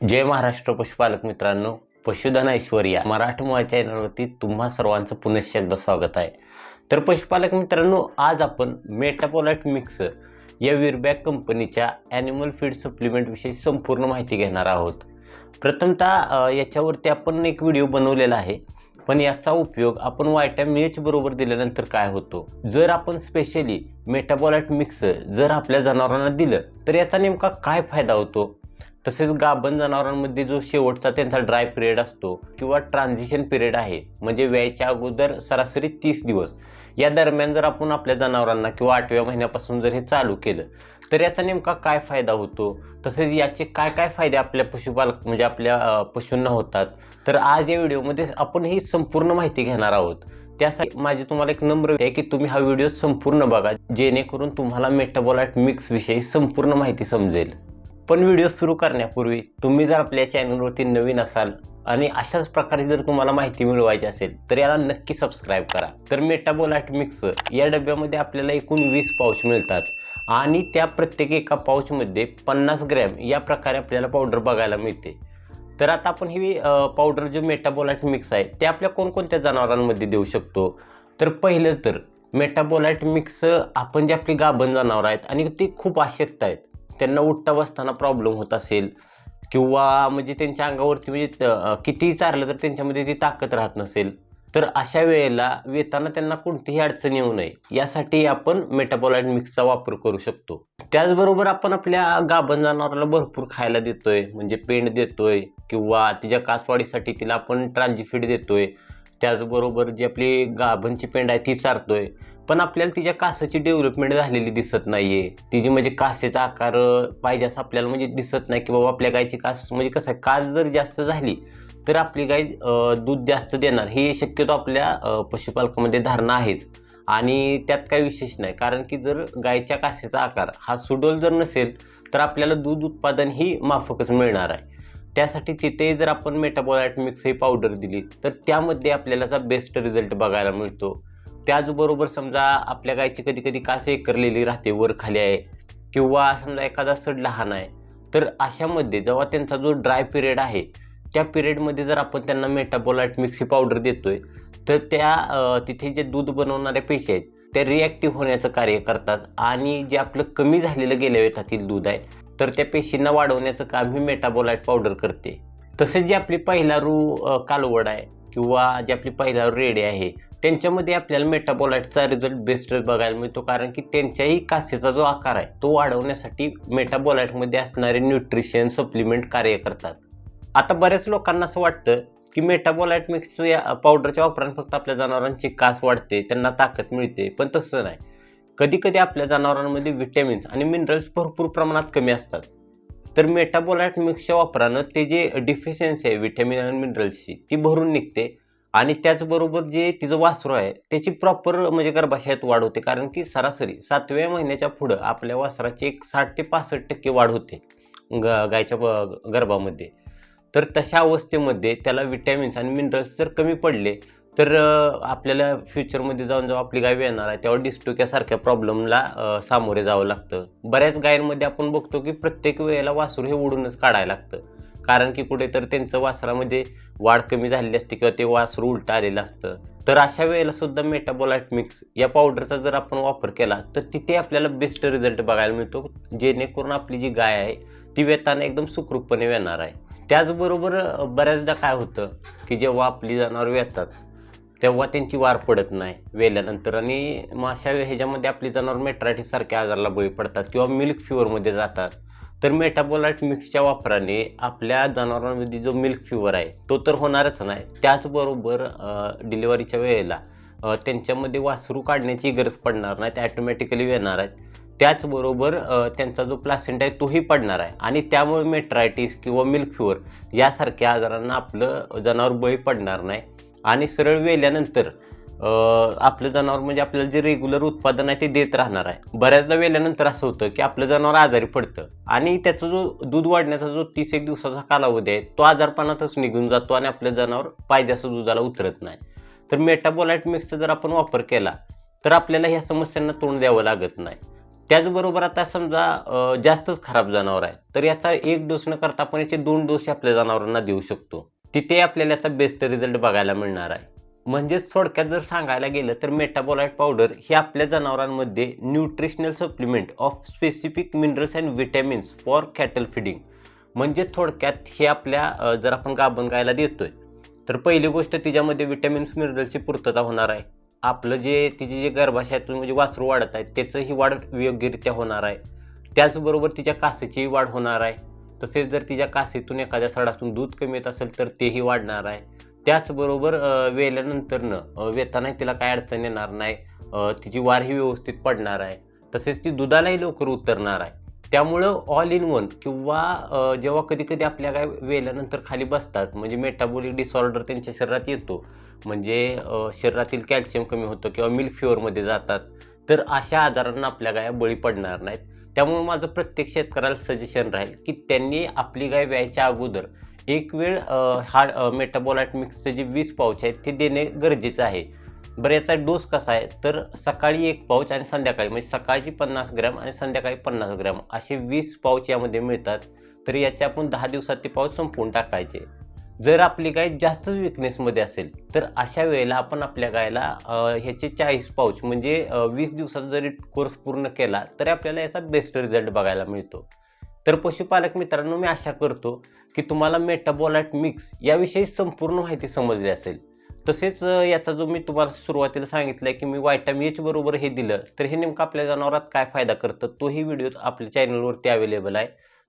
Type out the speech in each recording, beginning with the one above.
जय महाराष्ट्र पशुपालक मित्रांनो पशुधन ऐश्वर्या मराठमोळा चॅनलवरती तुम्हा सर्वांचं पुनश्च एकदा स्वागत आहे. तर पशुपालक मित्रांनो आज आपण मेटापोलाइट मिक्स या विरबॅक कंपनीच्या ॲनिमल फीड सप्लिमेंटविषयी संपूर्ण माहिती घेणार आहोत. प्रथमतः याच्यावरती आपण एक व्हिडिओ बनवलेला आहे पण याचा उपयोग आपण वायटॅम एच बरोबर दिल्यानंतर काय होतो? जर आपण स्पेशली मेटाबॉलाइट मिक्स जर आपल्या जनावरांना दिलं तर याचा नेमका काय फायदा होतो? तसेच गाभण जनावरांमध्ये जो शेवटचा त्यांचा ड्राय पिरियड असतो किंवा ट्रान्झिशन पिरियड आहे म्हणजे व्यायच्या अगोदर सरासरी तीस दिवस. या दरम्यान जर आपण आपल्या जनावरांना किंवा आठव्या महिन्यापासून जर हे चालू केलं तर याचा नेमका काय फायदा होतो? तसेच याचे काय काय फायदे आपल्या पशुपालक म्हणजे आपल्या पशूंना होतात? तर आज या व्हिडिओमध्ये आपण ही संपूर्ण माहिती घेणार आहोत. त्यासाठी माझी तुम्हाला एक नम्र आहे की तुम्ही हा व्हिडिओ संपूर्ण बघा जेणेकरून तुम्हाला मेटाबॉलाइट मिक्स विषयी संपूर्ण माहिती समजेल. पण व्हिडिओ सुरू करण्यापूर्वी तुम्ही जर आपल्या चॅनलवरती नवीन असाल आणि अशाच प्रकारे जर तुम्हाला माहिती मिळवायची असेल तर याला नक्की सबस्क्राईब करा. तर मेटाबोलाइट मिक्स या डब्यामध्ये आपल्याला एकूण वीस पाऊच मिळतात आणि त्या प्रत्येक एका पाऊचमध्ये पन्नास ग्रॅम या प्रकारे आपल्याला पावडर बघायला मिळते. तर आता आपण ही पावडर जो मेटाबोलाइट मिक्स आहे ते आपल्या कोणकोणत्या जनावरांमध्ये देऊ शकतो? तर पहिलं तर मेटाबोलाइट मिक्स आपण जे आपली गाभण जनावरं आहेत आणि ती खूप अशक्त आहेत त्यांना उठता बसताना प्रॉब्लेम होत असेल किंवा म्हणजे त्यांच्या अंगावरती म्हणजे कितीही चारलं तर त्यांच्यामध्ये ती ताकद राहत नसेल तर अशा वेळेला वेताना त्यांना कोणतीही अडचण येऊ नये यासाठी आपण मेटाबॉलाइट मिक्सचा वापर करू शकतो. त्याचबरोबर आपण आपल्या गाभण जनावराला भरपूर खायला देतोय म्हणजे पेंड देतोय किंवा तिच्या कासवाडीसाठी तिला आपण ट्रान्झिफीड देतोय. त्याचबरोबर जी आपली गाभणची पेंड आहे ती चारतोय. पण आपल्याला तिच्या कासाची डेव्हलपमेंट झालेली दिसत नाही आहे तिची म्हणजे कासेचा आकार पाहिजे असं आपल्याला म्हणजे दिसत नाही की बाबा आपल्या गायची कास म्हणजे कसं आहे कास जर जास्त झाली तर आपली गाय दूध जास्त देणार. ही शक्यतो आपल्या पशुपालकामध्ये धारणा आहेच. आणि त्यात काही विशेष नाही. कारण की जर गायच्या कासेचा आकार हा सुडोल जर नसेल तर आपल्याला दूध उत्पादन ही माफकच मिळणार आहे. त्यासाठी तिथे जर आपण मेटाबॉलाइट मिक्स ही पावडर दिली तर त्यामध्ये आपल्याला बेस्ट रिझल्ट बघायला मिळतो. त्याचबरोबर समजा आपल्या गायची कधी कधी कास एकरलेली राहते वर खाली आहे किंवा समजा एखादा सड लहान आहे तर अशामध्ये जेव्हा त्यांचा जो ड्राय पिरियड आहे त्या पिरियडमध्ये जर आपण त्यांना मेटाबॉलाइट मिक्सी पावडर देतोय तर त्या तिथे जे दूध बनवणाऱ्या पेशी आहेत त्या रिॲक्टिव्ह होण्याचं कार्य करतात आणि जे आपलं कमी झालेलं गेल्या वेळातील दूध आहे तर त्या पेशींना वाढवण्याचं काम ही मेटाबोलाइट पावडर करते. तसेच जी आपली पहिलारू कालवड आहे किंवा जी आपली पहिलारू रेडी आहे त्यांच्यामध्ये आपल्याला मेटाबॉलाइटचा रिझल्ट बेस्ट बघायला मिळतो. कारण की त्यांच्याही कासेचा जो आकार आहे तो वाढवण्यासाठी मेटाबोलाइटमध्ये असणारे न्यूट्रिशन सप्लिमेंट कार्य करतात. आता बऱ्याच लोकांना असं वाटतं की मेटाबोलाइट मिक्स या पावडरच्या वापराने फक्त आपल्या जनावरांची कास वाढते त्यांना ताकद मिळते पण तसं नाही. कधी कधी आपल्या जनावरांमध्ये विटॅमिन्स आणि मिनरल्स भरपूर प्रमाणात कमी असतात. तर मेटाबोलाइट मिक्सच्या वापरानं ते जे डिफिशियन्सी आहे विटॅमिन आणि मिनरल्सची ती भरून निघते. आणि त्याचबरोबर जे तिचं वासरू आहे त्याची प्रॉपर म्हणजे गर्भाशयात वाढ होते. कारण की सरासरी सातव्या महिन्याच्या पुढं आपल्या वासराची एक साठ ते पासष्ट टक्के वाढ होते ग गायच्या ब- गर्भामध्ये. तर तशा अवस्थेमध्ये त्याला विटॅमिन्स आणि मिनरल्स जर कमी पडले तर आपल्याला फ्युचरमध्ये जाऊन जेव्हा आपली गाय येणार आहे तेव्हा डिस्टोक्यासारख्या प्रॉब्लेमला सामोरे जावं लागतं. बऱ्याच गायींमध्ये आपण बघतो की प्रत्येक वेळेला वासरू हे उडूनच काढायला लागतं. कारण की कुठेतर त्यांचं वासरामध्ये वाढ कमी झालेली असते किंवा ते वासरू उलटं आलेलं असतं. तर अशा वेळेला सुद्धा मेटाबोलाइट मिक्स या पावडरचा जर आपण वापर केला तर तिथे आपल्याला बेस्ट रिझल्ट बघायला मिळतो जेणेकरून आपली जी गाय आहे ती वेताना एकदम सुखरूपपणे येणार आहे त्याचबरोबर बऱ्याचदा काय होतं की जेव्हा आपली जनावर येतात तेव्हा त्यांची वार पडत नाही वेल्यानंतर. आणि मग अशा वे- ह्याच्यामध्ये आपली जनावर मेट्रायटिससारख्या आजाराला बळी पडतात किंवा मिल्क फिवरमध्ये जातात. तर मेटाबोलाइट मिक्सच्या वापराने आपल्या जनावरांमध्ये जो मिल्क फिवर आहे तो तर होणारच नाही. त्याचबरोबर डिलिव्हरीच्या वेळेला त्यांच्यामध्ये वासरू काढण्याची गरज पडणार नाही ते ॲटोमॅटिकली येणार आहेत. त्याचबरोबर त्यांचा जो प्लासेंट आहे तोही पडणार आहे. आणि त्यामुळे मेट्रायटिस किंवा मिल्क फ्युअर यासारख्या आजारांना आपलं जनावर बळी पडणार नाही. आणि सरळ वेल्यानंतर आपलं जनावर म्हणजे आपल्याला जे रेग्युलर उत्पादन आहे ते देत राहणार आहे. बऱ्याचदा वेल्यानंतर असं होतं की आपलं जनावर आजारी पडतं आणि त्याचा जो दूध वाढण्याचा जो तीस एक दिवसाचा कालावधी आहे तो आजारपणातच निघून जातो आणि आपलं जनावर पाहिजे असं दुधाला उतरत नाही. तर मेटाबोलाइट मिक्सचा जर आपण वापर केला तर आपल्याला ह्या समस्यांना तोंड द्यावं लागत नाही. त्याचबरोबर आता समजा जास्तच खराब जनावर आहे तर याचा एक डोस न करता आपण याचे दोन डोस आपल्या जनावरांना देऊ शकतो. तिथे आपल्याला याचा बेस्ट रिझल्ट बघायला मिळणार आहे. म्हणजेच थोडक्यात जर सांगायला गेलं तर मेटाबोलाइट पावडर ही आपल्या जनावरांमध्ये nutritional supplement of specific minerals and vitamins for cattle feeding म्हणजे थोडक्यात हे आपल्या जर आपण गाभण गायला देतोय तर पहिली गोष्ट तिच्यामध्ये विटॅमिन्स मिनरलची पूर्तता होणार आहे. आपलं जे तिचे जे गर्भाशयातलं म्हणजे वासरू वाढत आहे त्याचंही वाढ योग्यरित्या होणार आहे. त्याचबरोबर तिच्या कासेचीही वाढ होणार आहे. तसेच जर तिच्या कासेतून एखाद्या सडातून दूध कमी येत असेल तर तेही वाढणार आहे. त्याचबरोबर वेल्यानंतरनं वेतानाही तिला काय अडचण येणार नाही. तिची वारही व्यवस्थित पडणार आहे. तसेच ती दुधालाही लवकर उतरणार आहे. त्यामुळं ऑल इन वन किंवा जेव्हा कधी कधी आपल्या काय वेल्यानंतर खाली बसतात म्हणजे मेटाबॉलिक डिसऑर्डर त्यांच्या शरीरात येतो. म्हणजे शरीरातील कॅल्शियम कमी होतं किंवा मिल्क फ्युअरमध्ये जातात. तर अशा आजारांना आपल्या गाया बळी पडणार नाहीत. त्यामुळे माझं प्रत्येक शेतकऱ्याला सजेशन राहील की त्यांनी आपली गाय व्यायच्या अगोदर एक वेळ हा मेटाबॉलाइट मिक्सचे जे वीस पाऊच आहेत ते देणे गरजेचं आहे. बरं याचा डोस कसा आहे? तर सकाळी एक पाऊच आणि संध्याकाळी म्हणजे सकाळची पन्नास ग्रॅम आणि संध्याकाळी पन्नास ग्रॅम असे वीस पाऊच यामध्ये मिळतात. तर याचे आपण दहा दिवसात ते पाऊच संपवून टाकायचे. जर आपली गाय जास्तच विकनेसमध्ये असेल तर अशा वेळेला आपण आपल्या गायला ह्याचे चाळीस पाऊच म्हणजे वीस दिवसात जरी कोर्स पूर्ण केला तरी आपल्याला याचा बेस्ट रिझल्ट बघायला मिळतो. तर पशुपालक मित्रांनो मी आशा करतो की तुम्हाला मेटाबॉलाइट मिक्स याविषयी संपूर्ण माहिती समजली असेल. तसेच याचा जो मी तुम्हाला सुरुवातीला सांगितलं की मी वायटामिन एच बरोबर हे दिलं तर हे नेमकं आपल्या जनावरात काय फायदा करतं तोही व्हिडिओ आपल्या चॅनलवरती अवेलेबल आहे.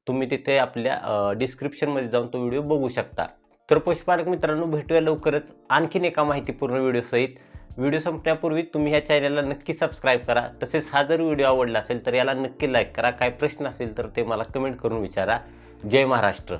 तुम्ही तिथे आपल्या डिस्क्रिप्शनमध्ये जाऊन तो व्हिडिओ बघू शकता. तर पशुपालक मित्रांनो भेटूया लवकरच आणखीन एका माहितीपूर्ण व्हिडिओसहित व्हिडिओ संपण्यापूर्वी तुम्ही ह्या चॅनलला नक्की सबस्क्राईब करा. तसेच हा जर व्हिडिओ आवडला असेल तर याला नक्की लाईक करा. काय प्रश्न असेल तर ते मला कमेंट करून विचारा. जय महाराष्ट्र.